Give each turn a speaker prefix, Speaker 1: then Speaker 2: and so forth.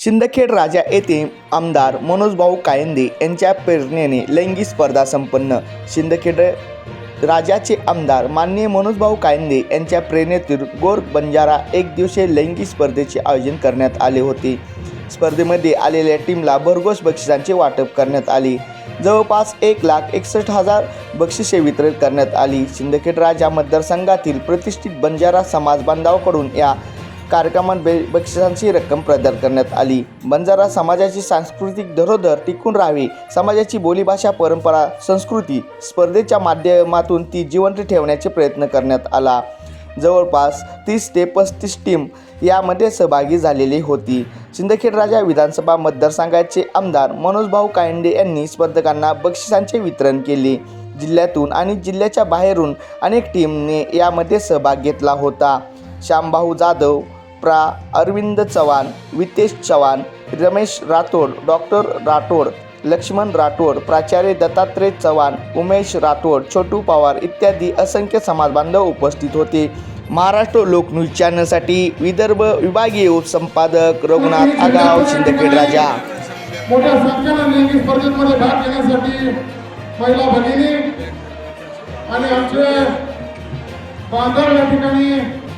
Speaker 1: शिंदखेड राजा येथे आमदार मनोजभाऊ कायंदे यांच्या प्रेरणेने लैंगिक स्पर्धा संपन्न. शिंदखेड राजाचे आमदार माननीय मनोजभाऊ कायंदे यांच्या प्रेरणेतून गोर बंजारा एक दिवसीय लैंगिक स्पर्धेचे आयोजन करण्यात आले होते. स्पर्धेमध्ये आलेल्या टीमला भरघोस बक्षिसांचे वाटप करण्यात आले. जवळपास एक लाख एकसष्ट हजार बक्षिसे वितरित करण्यात आली. शिंदखेड राजा मतदारसंघातील प्रतिष्ठित बंजारा समाज बांधवाकडून या कार्यक्रमात बे बक्षिसांची रक्कम प्रदान करण्यात आली. बंजारा समाजाची सांस्कृतिक धरोधर टिकून राहावी. समाजाची बोलीभाषा परंपरा संस्कृती स्पर्धेच्या माध्यमातून ती जिवंत ठेवण्याचे प्रयत्न करण्यात आला. जवळपास तीस ते पस्तीस टीम यामध्ये सहभागी झालेली होती. सिंदखेड राजा विधानसभा मतदारसंघाचे आमदार मनोजभाऊ कायंडे यांनी स्पर्धकांना बक्षिसांचे वितरण केले. जिल्ह्यातून आणि जिल्ह्याच्या बाहेरून अनेक टीमने यामध्ये सहभाग घेतला होता. श्यामभाऊ जाधव प्रा अरविंद चव्हाण वितेश चव्हाण रमेश राठोड डॉक्टर राठोड लक्ष्मण राठोड प्राचार्य दत्तात्रय चव्हाण उमेश राठोड छोटू पवार इत्यादी असंख्य समाजबांधव उपस्थित होते. महाराष्ट्र लोकन्यूज चॅनलसाठी विदर्भ विभागीय उपसंपादक रघुनाथ आगाव शिंदखेड राजा.
Speaker 2: मोठ्या संख्येनं स्पर्धेमध्ये भाग घेण्यासाठी महिला भगिनी आणि आमचे बांधव या ठिकाणी